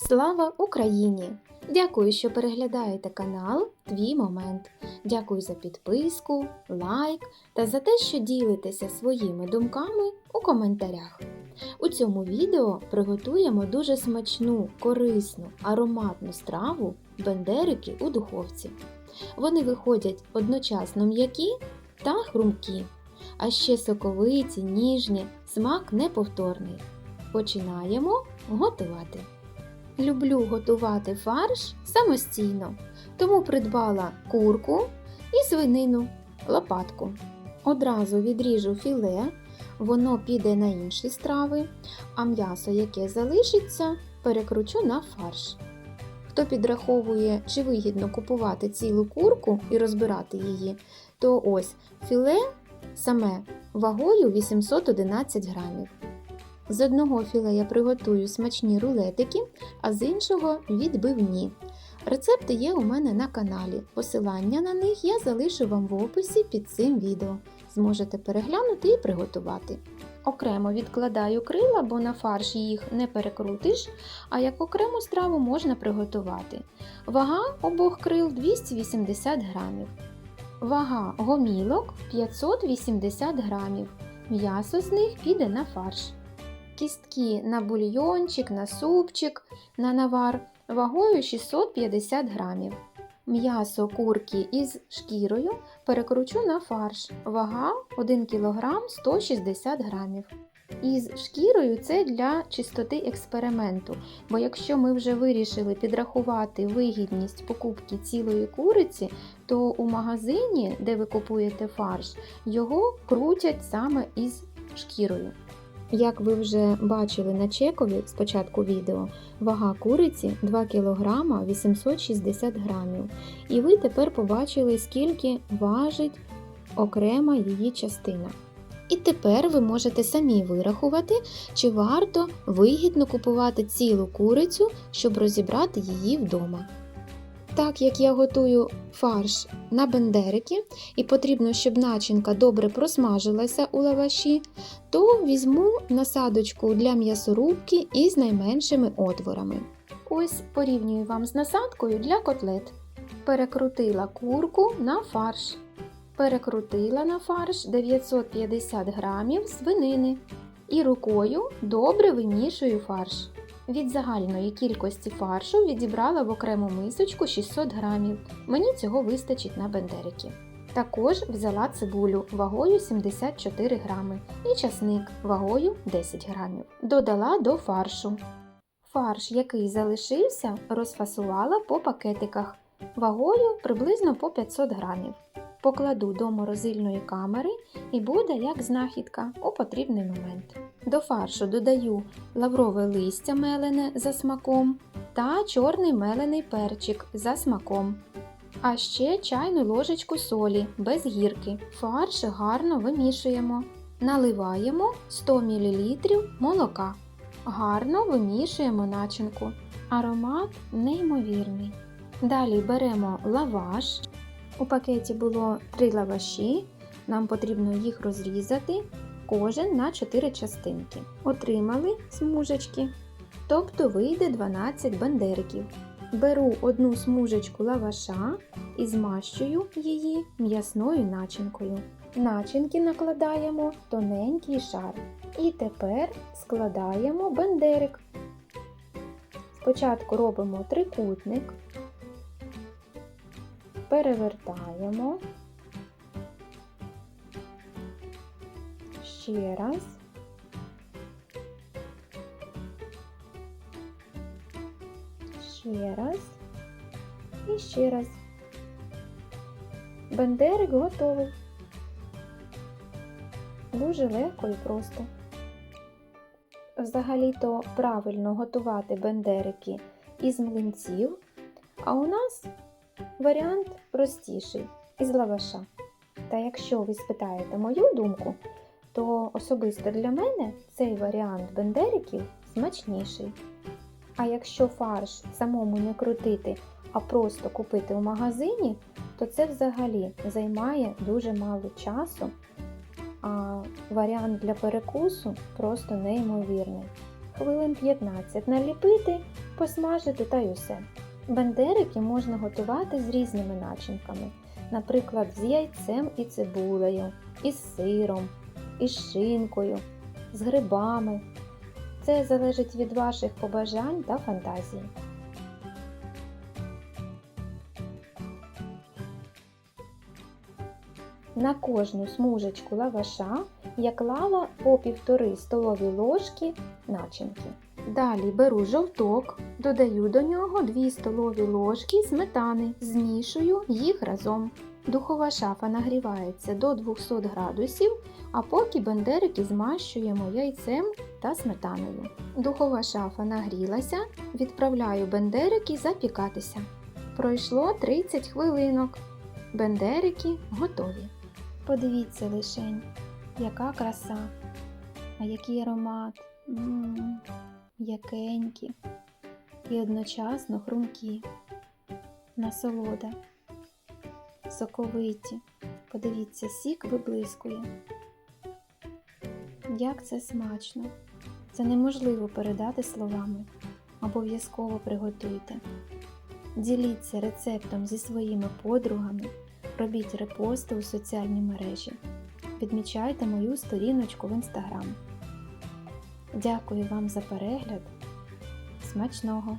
Слава Україні! Дякую, що переглядаєте канал Твій Момент. Дякую за підписку, лайк та за те, що ділитеся своїми думками у коментарях. У цьому відео приготуємо дуже смачну, корисну, ароматну страву бендерики у духовці. Вони виходять одночасно м'які та хрумкі, а ще соковиті, ніжні, смак неповторний. Починаємо готувати. Люблю готувати фарш самостійно, тому придбала курку і свинину, лопатку. Одразу відріжу філе, воно піде на інші страви, а м'ясо, яке залишиться, перекручу на фарш. Хто підраховує, чи вигідно купувати цілу курку і розбирати її, то ось філе саме вагою 811 грамів. З одного філе я приготую смачні рулетики, а з іншого відбивні. Рецепти є у мене на каналі. Посилання на них я залишу вам в описі під цим відео. Зможете переглянути і приготувати. Окремо відкладаю крила, бо на фарш їх не перекрутиш, а як окрему страву можна приготувати. Вага обох крил 280 грамів. Вага гомілок 580 грамів. М'ясо з них піде на фарш кістки на бульйончик, на супчик, на навар вагою 650 грамів. М'ясо курки із шкірою перекручу на фарш. Вага 1 кг 160 грамів. Із шкірою це для чистоти експерименту, бо якщо ми вже вирішили підрахувати вигідність покупки цілої куриці, то у магазині, де ви купуєте фарш, його крутять саме із шкірою. Як ви вже бачили на чекові з початку відео, вага куриці 2 кг 860 грамів. І ви тепер побачили, скільки важить окрема її частина. І тепер ви можете самі вирахувати, чи варто вигідно купувати цілу курицю, щоб розібрати її вдома. Так як я готую фарш на бендерики, і потрібно, щоб начинка добре просмажилася у лаваші, то візьму насадочку для м'ясорубки із найменшими отворами. Ось порівнюю вам з насадкою для котлет. Перекрутила курку на фарш. Перекрутила на фарш 950 грамів свинини і рукою добре вимішую фарш. Від загальної кількості фаршу відібрала в окрему мисочку 600 грамів. Мені цього вистачить на бендерики. Також взяла цибулю вагою 74 грами і часник вагою 10 грамів. Додала до фаршу. Фарш, який залишився, розфасувала по пакетиках вагою приблизно по 500 грамів. Покладу до морозильної камери і буде як знахідка у потрібний момент. До фаршу додаю лаврове листя мелене за смаком та чорний мелений перчик за смаком. А ще чайну ложечку солі без гірки. Фарш гарно вимішуємо. Наливаємо 100 мл молока. Гарно вимішуємо начинку. Аромат неймовірний. Далі беремо лаваш. У пакеті було 3 лаваші. Нам потрібно їх розрізати кожен на 4 частинки. Отримали смужечки, тобто вийде 12 бандериків. Беру одну смужечку лаваша і змащую її м'ясною начинкою. Начинки накладаємо тоненький шар. І тепер складаємо бендерик. Спочатку робимо трикутник, перевертаємо. Ще раз. Ще раз і ще раз. Бендерик готовий. Дуже легко і просто. Взагалі-то правильно готувати бендерики із млинців, а у нас варіант простіший із лаваша. Та якщо ви спитаєте мою думку, то особисто для мене цей варіант бендериків смачніший. А якщо фарш самому не крутити, а просто купити в магазині, то це взагалі займає дуже мало часу, а варіант для перекусу просто неймовірний. хвилин 15 наліпити, посмажити та й усе. Бендерики можна готувати з різними начинками, наприклад, з яйцем і цибулею, із сиром, із шинкою, з грибами. Це залежить від ваших побажань та фантазії. На кожну смужечку лаваша я клала по півтори столові ложки начинки. Далі беру жовток, додаю до нього 2 столові ложки сметани, змішую їх разом. Духова шафа нагрівається до 200 градусів, а поки бендерики змащуємо яйцем та сметаною. Духова шафа нагрілася, відправляю бендерики запікатися. Пройшло 30 хвилинок. Бендерики готові. Подивіться лишень, яка краса, а який аромат. М, М'якенькі і одночасно хрумкі. Насолода. Соковиті. Подивіться, сік виблискує. Як це смачно! Це неможливо передати словами. Обов'язково приготуйте. Діліться рецептом зі своїми подругами, робіть репости у соціальні мережі. Відмічайте мою сторіночку в інстаграм. Дякую вам за перегляд. Смачного!